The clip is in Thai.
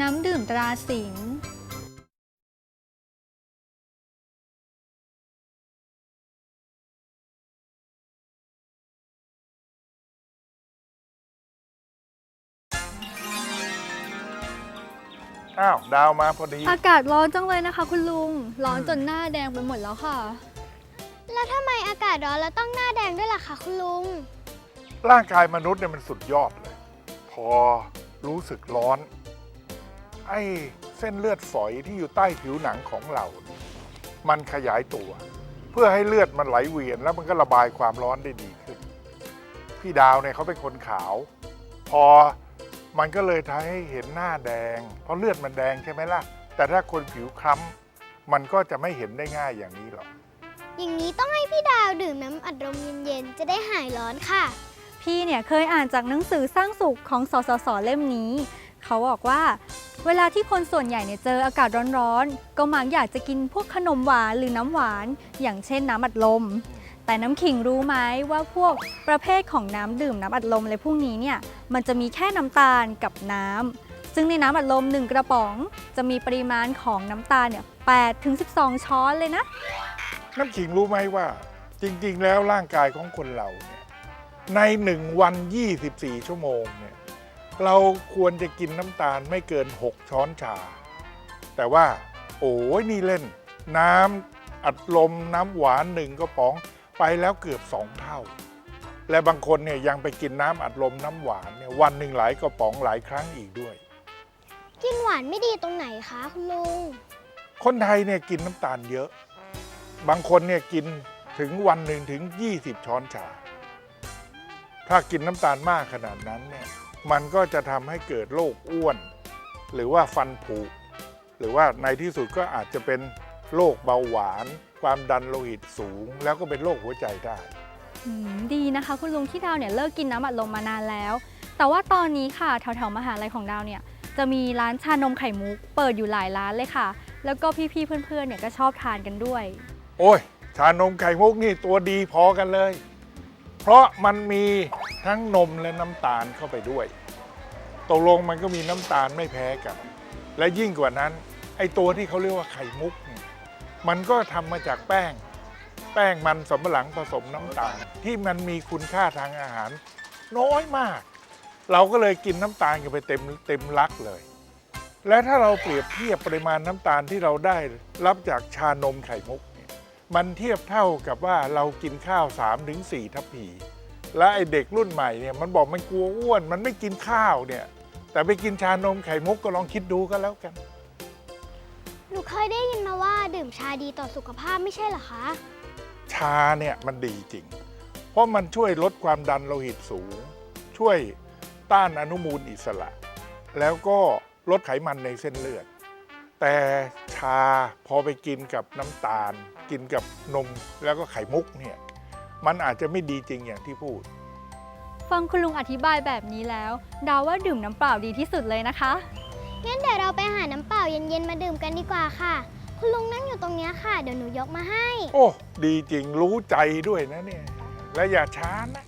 น้ำดื่มตราสิงห์อ้าว ดาวมาพอดี อากาศร้อนจังเลยนะคะ คุณลุง ร้อนจนหน้าแดงไปหมดแล้วค่ะ แล้วทำไมอากาศร้อนแล้วต้องหน้าแดงด้วยล่ะคะคุณลุง ร่างกายมนุษย์เนี่ยมันสุดยอดเลย พอรู้สึกร้อน ไอ้เส้นเลือดฝอยที่อยู่ใต้ผิวหนังของเราเนี่ยมันขยายตัว เพื่อให้เลือดมันไหลเวียนแล้วมันก็ระบายความร้อนได้ดีขึ้น พี่ดาวเนี่ยเขาเป็นคนขาว พอมันก็เลยทำให้เห็นหน้าแดง เพราะเลือดมันแดงใช่ไหมล่ะ แต่ถ้าคนผิวคล้ำมันก็จะไม่เห็นได้ง่ายอย่างนี้หรอก อย่างนี้ต้องให้พี่ดาวดื่มน้ำอัดลมเย็นๆ จะได้หายร้อนค่ะ พี่เนี่ยเคยอ่านจากหนังสือสร้างสุขของสสสเล่มนี้ เขาบอกว่า เวลาที่คนส่วนใหญ่เนี่ยเจออากาศร้อนๆ ก็มักอยากจะกินพวกขนมหวานหรือน้ำหวาน อย่างเช่นน้ำอัดลม แต่น้ำขิงรู้ไหมว่าพวกประเภทของน้ำดื่มน้ำอัดลมอะไรพวกนี้เนี่ยมันจะมีแค่น้ำตาลกับน้ำซึ่งในน้ำอัดลม 1 กระป๋อง จะมีปริมาณของน้ำตาลเนี่ย8ถึง12 ช้อนเลยนะ น้ำขิงรู้ไหมว่า จริงๆ แล้วร่างกายของคนเราเนี่ยในหนึ่งวัน 24 ชั่วโมงเนี่ย เราควรจะกินน้ำตาลไม่เกิน 6 ช้อนชา แต่ว่า โอ้ยนี่เล่น น้ำอัดลมน้ำหวานหนึ่งกระป๋องไปแล้วเกือบสองเท่า และบางคนเนี่ยยังไปกินน้ำอัดลมน้ำหวานเนี่ยวันหนึ่งหลายกระป๋องหลายครั้งอีกด้วย กินหวานไม่ดีตรงไหนคะคุณลุง คนไทยเนี่ยกินน้ำตาลเยอะ บางคนเนี่ยกินถึงวันหนึ่งถึง 20 ช้อนชา ถ้ากินน้ำตาลมากขนาดนั้นเนี่ย มันก็จะทำให้เกิดโรคอ้วน หรือว่าฟันผุ หรือว่าในที่สุดก็อาจจะเป็นโรคเบาหวาน ความดันโลหิตสูง แล้วก็เป็นโรคหัวใจได้ อืมดีนะคะ คุณลุงที่ดาวเนี่ยเลิกกินน้ำอัดลมมานานแล้ว แต่ว่าตอนนี้ค่ะแถวๆมหาลัยของดาวเนี่ย จะมีร้านชานมไข่มุก เปิดอยู่หลายร้านเลยค่ะ แล้วก็พี่ๆเพื่อนๆเนี่ยก็ชอบทานกันด้วย โอ้ย ชานมไข่มุกนี่ตัวดีพอกันเลย เพราะมันมี ทั้งนมและน้ำตาลเข้าไปด้วยตกลงมันก็มีน้ำตาลไม่แพ้กัน และยิ่งกว่านั้น ไอตัวที่เขาเรียกว่าไข่มุกเนี่ยมันก็ทำมาจากแป้ง แป้งมันสำปะหลังผสมน้ำตาล ที่มันมีคุณค่าทางอาหาร น้อยมาก เราก็เลยกินน้ำตาลกันไปเต็มเต็มลักเลย และถ้าเราเปรียบเทียบปริมาณน้ำตาลที่เราได้รับจากชานมไข่มุกเนี่ยมันเทียบเท่ากับว่าเรากินข้าว 3-4ถึง4ทัพพี และไอเด็กรุ่นใหม่เนี่ยมันบอกมันกลัวอ้วน มันไม่กินข้าวเนี่ย แต่ไปกินชานมไข่มุกก็ลองคิดดูก็แล้วกัน หนูเคยได้ยินมาว่าดื่มชาดีต่อสุขภาพไม่ใช่เหรอคะ ชาเนี่ยมันดีจริง เพราะมันช่วยลดความดันโลหิตสูง ช่วยต้านอนุมูลอิสระ แล้วก็ลดไขมันในเส้นเลือด แต่ชาพอไปกินกับน้ำตาล กินกับนมแล้วก็ไข่มุกเนี่ย มันอาจจะไม่ดีจริงอย่างที่พูด ฟังคุณลุงอธิบายแบบนี้แล้วดาวว่าดื่มน้ำเปล่าดีที่สุดเลยนะคะ งั้นเดี๋ยวเราไปหาน้ำเปล่าเย็นๆมาดื่มกันดีกว่าค่ะ คุณลุงนั่งอยู่ตรงเนี้ยค่ะ เดี๋ยวหนูยกมาให้ โอ้ ดีจริงรู้ใจด้วยนะเนี่ย และอย่าช้านะ